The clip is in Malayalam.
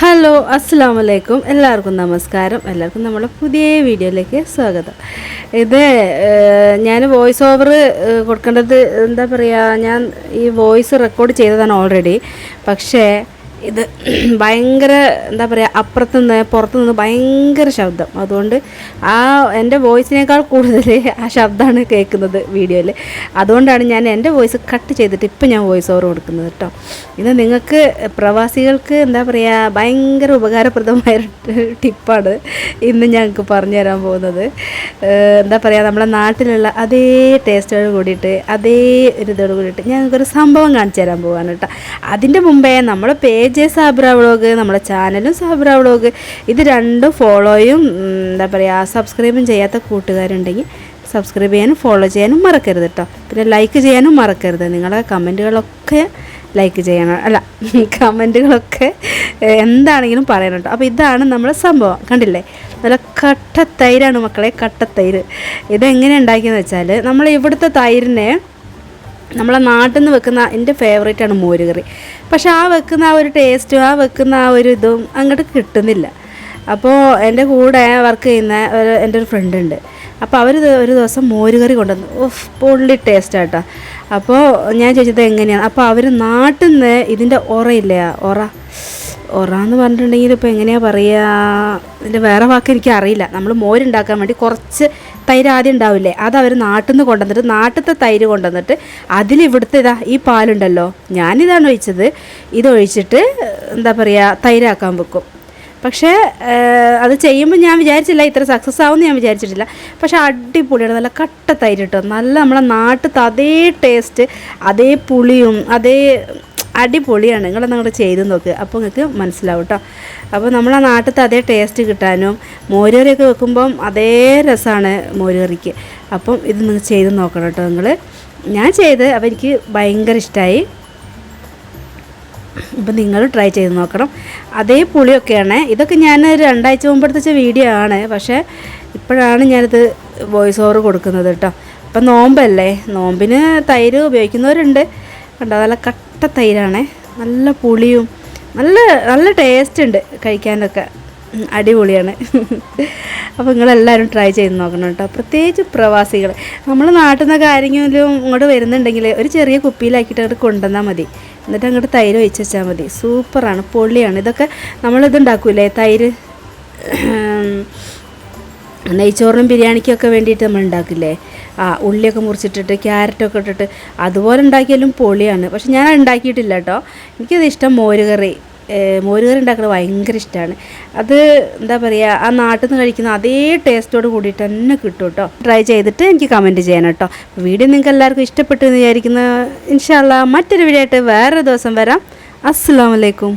ഹലോ അസ്സാം വലൈക്കും എല്ലാവർക്കും നമസ്കാരം. എല്ലാവർക്കും നമ്മുടെ പുതിയ വീഡിയോയിലേക്ക് സ്വാഗതം. ഇത് ഞാൻ വോയിസ് ഓവർ കൊടുക്കേണ്ടത് എന്താ പറയുക ഞാൻ ഈ വോയിസ് റെക്കോർഡ് ചെയ്തതാണ് ഓൾറെഡി പക്ഷേ ഇത് ഭയങ്കര എന്താ പറയുക അപ്പുറത്തുനിന്ന് പുറത്തുനിന്ന് ഭയങ്കര ശബ്ദം. അതുകൊണ്ട് ആ എന്റെ വോയിസിനേക്കാൾ കൂടുതൽ ആ ശബ്ദമാണ് കേൾക്കുന്നത് വീഡിയോയിൽ അതുകൊണ്ടാണ് ഞാൻ എന്റെ വോയിസ് കട്ട് ചെയ്തിട്ട് ഇപ്പം ഞാൻ വോയിസ് ഓവർ കൊടുക്കുന്നത് കേട്ടോ. ഇത് നിങ്ങൾക്ക് പ്രവാസികൾക്ക് എന്താ പറയുക ഭയങ്കര ഉപകാരപ്രദമായ ടിപ്പാണ് ഇന്ന് ഞങ്ങൾക്ക് പറഞ്ഞു തരാൻ പോകുന്നത്. എന്താ പറയുക നമ്മുടെ നാട്ടിലുള്ള അതേ ടേസ്റ്റോട് കൂടിയിട്ട് അതേ ഒരു ഇതോട് കൂടിയിട്ട് ഞങ്ങൾക്കൊരു സംഭവം കാണിച്ചു തരാൻ പോവാണ് അതിന്റെ മുമ്പേ നമ്മളെ പേജ് സാബ്ര വ്ളോഗ് നമ്മുടെ ചാനലും സാബ്ര വ്ളോഗ്. ഇത് രണ്ടും ഫോളോയും എന്താ പറയുക സബ്സ്ക്രൈബും ചെയ്യാത്ത കൂട്ടുകാരുണ്ടെങ്കിൽ സബ്സ്ക്രൈബ് ചെയ്യാനും ഫോളോ ചെയ്യാനും മറക്കരുത് കേട്ടോ പിന്നെ ലൈക്ക് ചെയ്യാനും മറക്കരുത്. നിങ്ങളുടെ കമന്റുകളൊക്കെ ലൈക്ക് ചെയ്യണം. അല്ല കമന്റുകളൊക്കെ എന്താണെങ്കിലും പറയണം കേട്ടോ അപ്പോൾ ഇതാണ് നമ്മുടെ സംഭവം. കണ്ടില്ലേ? നല്ല കട്ട തൈരാണ് മക്കളെ കട്ട കട്ടത്തൈര്. ഇതെങ്ങനെ ഉണ്ടാക്കിയെന്ന് വെച്ചാൽ നമ്മൾ ഇവിടുത്തെ തൈരിനെ നമ്മളെ നാട്ടിൽ നിന്ന് വെക്കുന്ന എന്റെ ഫേവറേറ്റ് ആണ് മോരുകറി. പക്ഷെ ആ വെക്കുന്ന ആ ഒരു ടേസ്റ്റും ആ വെക്കുന്ന ആ ഒരു ഇതും അങ്ങോട്ട് കിട്ടുന്നില്ല. അപ്പോൾ എന്റെ കൂടെ വർക്ക് ചെയ്യുന്ന ഒരു എന്റെ ഒരു ഫ്രണ്ട് ഉണ്ട്. അപ്പോൾ അവർ ഒരു ദിവസം മോരുകറി കൊണ്ടുവന്നു. ഓഫ് പൊള്ളി ടേസ്റ്റ് ആട്ടോ. അപ്പോൾ ഞാൻ ചോദിച്ചത് എങ്ങനെയാണ് അപ്പോൾ അവർ നാട്ടിൽ നിന്ന് ഇതിന്റെ ഉറയില്ലേ ഒറ ഒറ എന്ന് പറഞ്ഞിട്ടുണ്ടെങ്കിൽ ഇപ്പോൾ എങ്ങനെയാണ് പറയുക ഇതിന്റെ വേറെ വാക്ക് എനിക്ക് അറിയില്ല. നമ്മൾ മോരുണ്ടാക്കാൻ വേണ്ടി കുറച്ച് തൈര് ആദ്യം ഉണ്ടാവില്ലേ? അത് അവർ നാട്ടിൽ നിന്ന് കൊണ്ടുവന്നിട്ട് നാട്ടിലത്തെ തൈര് കൊണ്ടുവന്നിട്ട് അതിൽ ഇവിടുത്തെ ഇതാ ഈ പാലുണ്ടല്ലോ. ഞാനിതാണ് ഒഴിച്ചത്. ഇതൊഴിച്ചിട്ട് എന്താ പറയുക തൈരാക്കാൻ വെക്കും. പക്ഷേ അത് ചെയ്യുമ്പോൾ ഞാൻ വിചാരിച്ചില്ല ഇത്ര സക്സസ് ആവുമെന്ന് ഞാൻ വിചാരിച്ചിട്ടില്ല. പക്ഷേ അടിപൊളിയാണ്. നല്ല കട്ട തൈര് കിട്ടും. നല്ല നമ്മളെ നാട്ടിലത്തെ അതേ ടേസ്റ്റ് അതേ പുളിയും അതേ അടിപൊളിയാണ്. നിങ്ങൾ നിങ്ങളുടെ ചെയ്ത് നോക്ക്. അപ്പോൾ നിങ്ങൾക്ക് മനസ്സിലാവും കേട്ടോ അപ്പോൾ നമ്മളെ നാട്ടിലത്തെ അതേ ടേസ്റ്റ് കിട്ടാനും മോരുകറിയൊക്കെ വെക്കുമ്പം അതേ രസമാണ് മോരുകറിക്ക്. അപ്പം ഇത് നിങ്ങൾ ചെയ്ത് നോക്കണം കേട്ടോ നിങ്ങൾ ഞാൻ ചെയ്ത് അപ്പോൾ എനിക്ക് ഭയങ്കര ഇഷ്ടമായി അപ്പം നിങ്ങൾ ട്രൈ ചെയ്ത് നോക്കണം. അതേ പുളിയൊക്കെയാണ്. ഇതൊക്കെ ഞാൻ രണ്ടാഴ്ച മുമ്പ് എടുത്തുവെച്ച വീഡിയോ ആണ്. പക്ഷേ ഇപ്പോഴാണ് ഞാനിത് വോയിസ് ഓവർ കൊടുക്കുന്നത് കേട്ടോ ഇപ്പം നോമ്പല്ലേ? നോമ്പിന് തൈര് ഉപയോഗിക്കുന്നവരുണ്ട്. കണ്ടോ? നല്ല കട്ട തൈരാണേ. നല്ല പുളിയും നല്ല നല്ല ടേസ്റ്റ് ഉണ്ട് കഴിക്കാനൊക്കെ. അടിപൊളിയാണ്. അപ്പോൾ നിങ്ങളെല്ലാവരും ട്രൈ ചെയ്ത് നോക്കണം കേട്ടോ. പ്രത്യേകിച്ച് പ്രവാസികൾ നമ്മൾ നാട്ടിൽ നിന്നൊക്കെ ആരെങ്കിലും ഇങ്ങോട്ട് വരുന്നുണ്ടെങ്കിൽ ഒരു ചെറിയ കുപ്പിയിലാക്കിയിട്ട് അങ്ങോട്ട് കൊണ്ടുവന്നാൽ മതി. എന്നിട്ട് അങ്ങോട്ട് തൈര് ഒഴിച്ച് വെച്ചാൽ മതി. സൂപ്പറാണ് പൊള്ളിയാണ് ഇതൊക്കെ നമ്മളിത് ഉണ്ടാക്കൂലേ? തൈര് നെയ്ച്ചോറിനും ബിരിയാണിക്കൊക്കെ വേണ്ടിയിട്ട് നമ്മൾ ഉണ്ടാക്കില്ലേ ആ ഉള്ളിയൊക്കെ മുറിച്ചിട്ടിട്ട് ക്യാരറ്റൊക്കെ ഇട്ടിട്ട് അതുപോലെ ഉണ്ടാക്കിയാലും പൊളിയാണ്. പക്ഷെ ഞാൻ ഉണ്ടാക്കിയിട്ടില്ല കേട്ടോ. എനിക്കത് ഇഷ്ടം മോരുകറി മോരുകറി ഉണ്ടാക്കുന്നത് ഭയങ്കര ഇഷ്ടമാണ്. അത് എന്താ പറയുക ആ നാട്ടിൽ നിന്ന് കഴിക്കുന്ന അതേ ടേസ്റ്റോട് കൂടിയിട്ട് തന്നെ കിട്ടും കേട്ടോ. ട്രൈ ചെയ്തിട്ട് എനിക്ക് കമന്റ് ചെയ്യണം കേട്ടോ. വീഡിയോ നിങ്ങൾക്ക് എല്ലാവർക്കും ഇഷ്ടപ്പെട്ടു എന്ന് വിചാരിക്കുന്ന ഇൻഷാല്ല മറ്റൊരു വീഡിയോ ആയിട്ട് വേറൊരു ദിവസം വരാം. അസ്സാം വലൈക്കും